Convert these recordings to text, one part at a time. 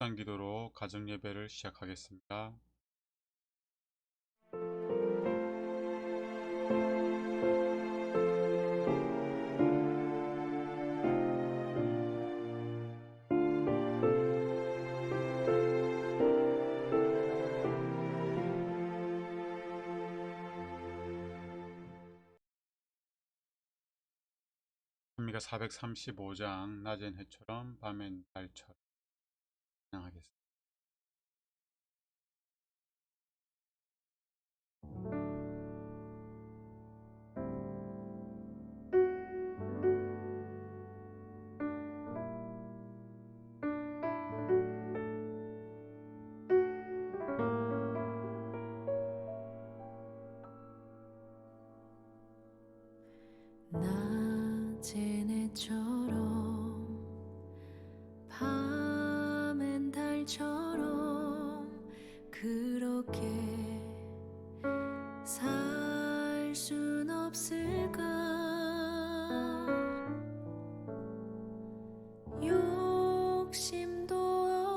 시간 기도로 가정 예배를 시작하겠습니다. 435장 낮엔 해처럼 밤엔 달처럼 No, I guess.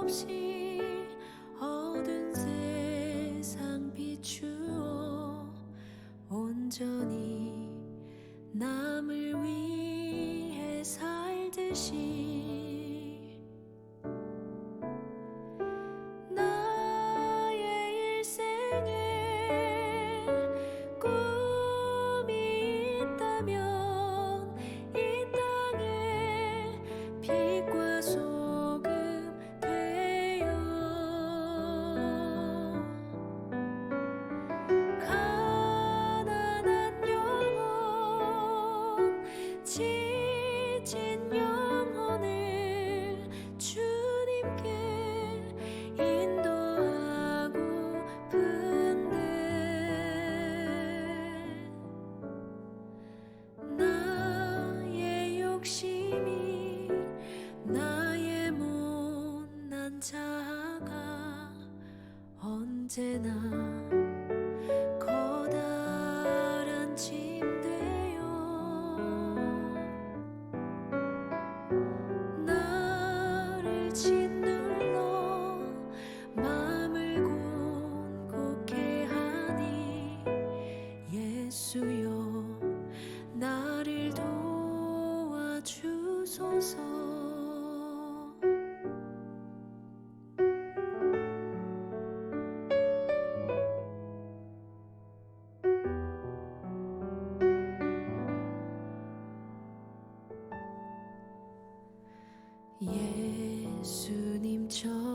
없이 어두운 세상 비추어 온전히 남을 위해 살듯이 谢娜 예수님처럼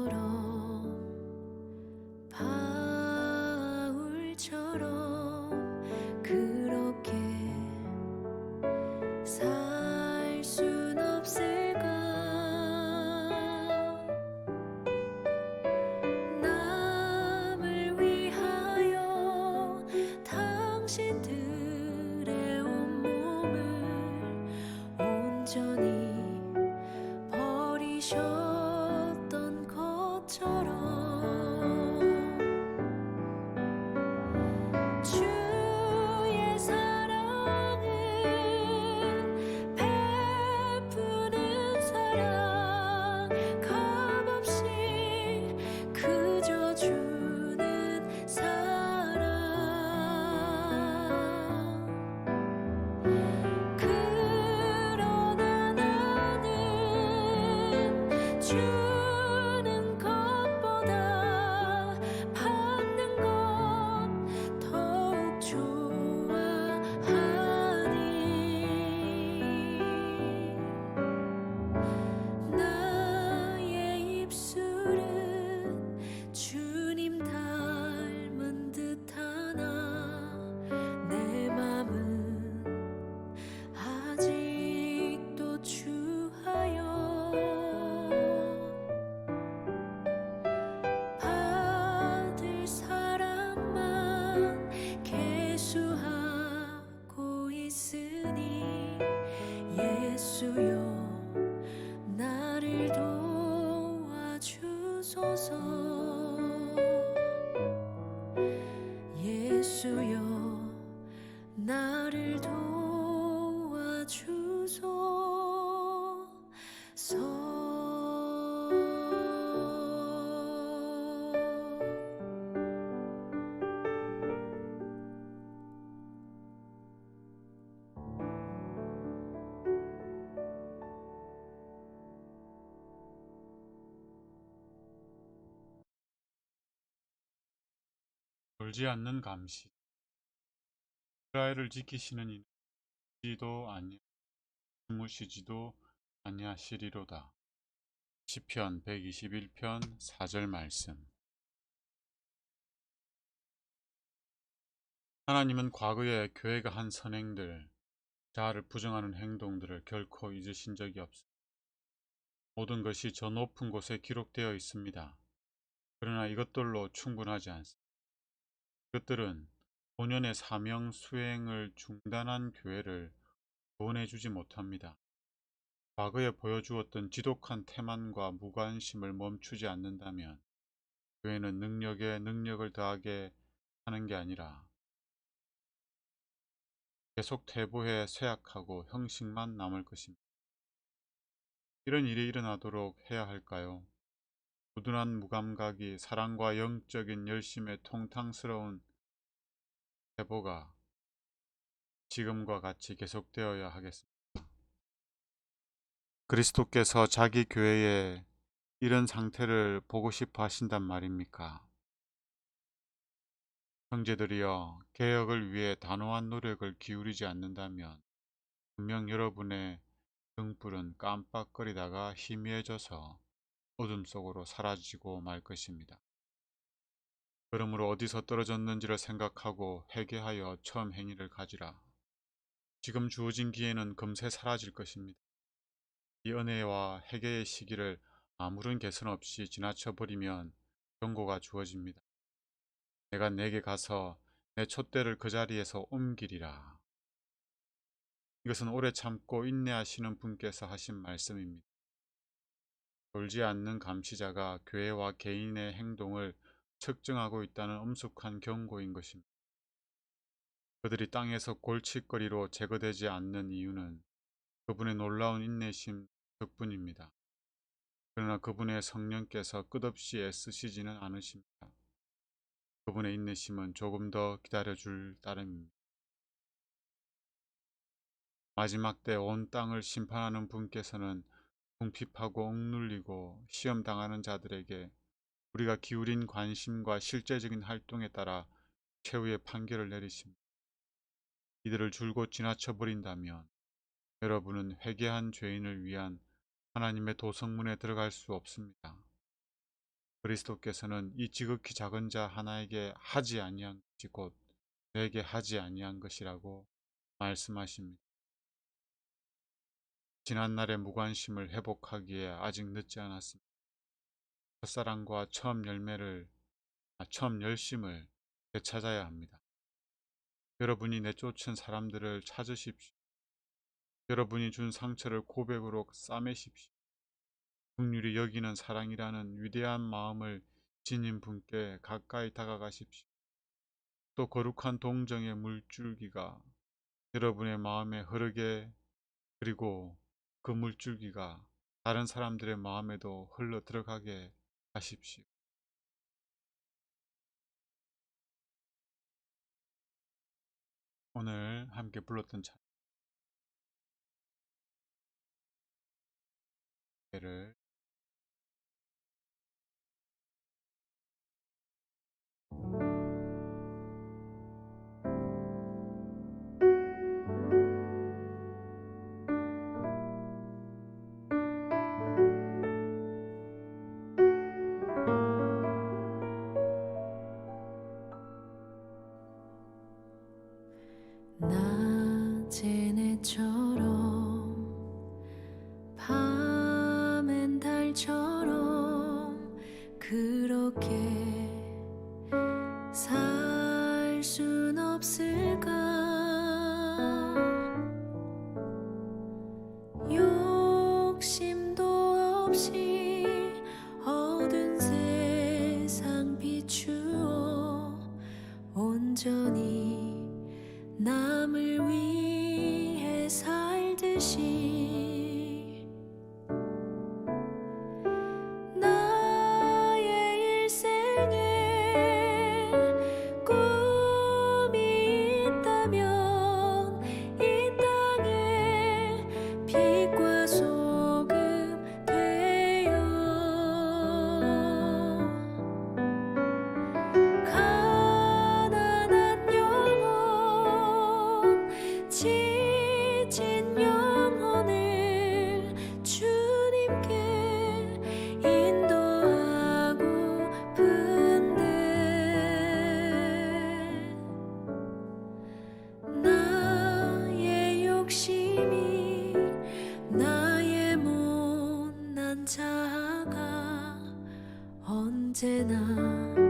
졸지 않는 감시. 이스라엘을 지키시는 이는 지도 아니 주무시지도 아니하시리로다. 시편 121편 4절 말씀. 하나님은 과거에 교회가 한 선행들, 자아를 부정하는 행동들을 결코 잊으신 적이 없습니다. 모든 것이 저 높은 곳에 기록되어 있습니다. 그러나 이것들로 충분하지 않습니다. 이것들은 본연의 사명 수행을 중단한 교회를 구원해 주지 못합니다. 과거에 보여주었던 지독한 태만과 무관심을 멈추지 않는다면 교회는 능력에 능력을 더하게 하는 게 아니라 계속 퇴보해 쇠약하고 형식만 남을 것입니다. 이런 일이 일어나도록 해야 할까요? 무둔한 무감각이 사랑과 영적인 열심의 통탕스러운 회보가 지금과 같이 계속되어야 하겠습니다. 그리스도께서 자기 교회에 이런 상태를 보고 싶어 하신단 말입니까? 형제들이여 개혁을 위해 단호한 노력을 기울이지 않는다면 분명 여러분의 등불은 깜빡거리다가 희미해져서 어둠 속으로 사라지고 말 것입니다. 그러므로 어디서 떨어졌는지를 생각하고 회개하여 처음 행위를 가지라. 지금 주어진 기회는 금세 사라질 것입니다. 이 은혜와 회개의 시기를 아무런 개선 없이 지나쳐 버리면 경고가 주어집니다. 내가 내게 가서 내 촛대를 그 자리에서 옮기리라. 이것은 오래 참고 인내하시는 분께서 하신 말씀입니다. 졸지 않는 감시자가 교회와 개인의 행동을 측정하고 있다는 엄숙한 경고인 것입니다. 그들이 땅에서 골칫거리로 제거되지 않는 이유는 그분의 놀라운 인내심 덕분입니다. 그러나 그분의 성령께서 끝없이 애쓰시지는 않으십니다. 그분의 인내심은 조금 더 기다려줄 따름입니다. 마지막 때 온 땅을 심판하는 분께서는 궁핍하고 억눌리고 시험당하는 자들에게 우리가 기울인 관심과 실제적인 활동에 따라 최후의 판결을 내리십니다. 이들을 줄곧 지나쳐 버린다면 여러분은 회개한 죄인을 위한 하나님의 도성문에 들어갈 수 없습니다. 그리스도께서는 이 지극히 작은 자 하나에게 하지 아니한 것이 곧 내게 하지 아니한 것이라고 말씀하십니다. 지난날의 무관심을 회복하기에 아직 늦지 않았습니다. 첫사랑과 처음 열매를 아, 처음 열심을 되찾아야 합니다. 여러분이 내쫓은 사람들을 찾으십시오. 여러분이 준 상처를 고백으로 싸매십시오. 국률이 여기는 사랑이라는 위대한 마음을 지닌 분께 가까이 다가가십시오. 또 거룩한 동정의 물줄기가 여러분의 마음에 흐르게 그리고 그 물줄기가 다른 사람들의 마음에도 흘러 들어가게 하십시오. 오늘 함께 불렀던 찬양 온전히 남을 위해 살듯이 언제나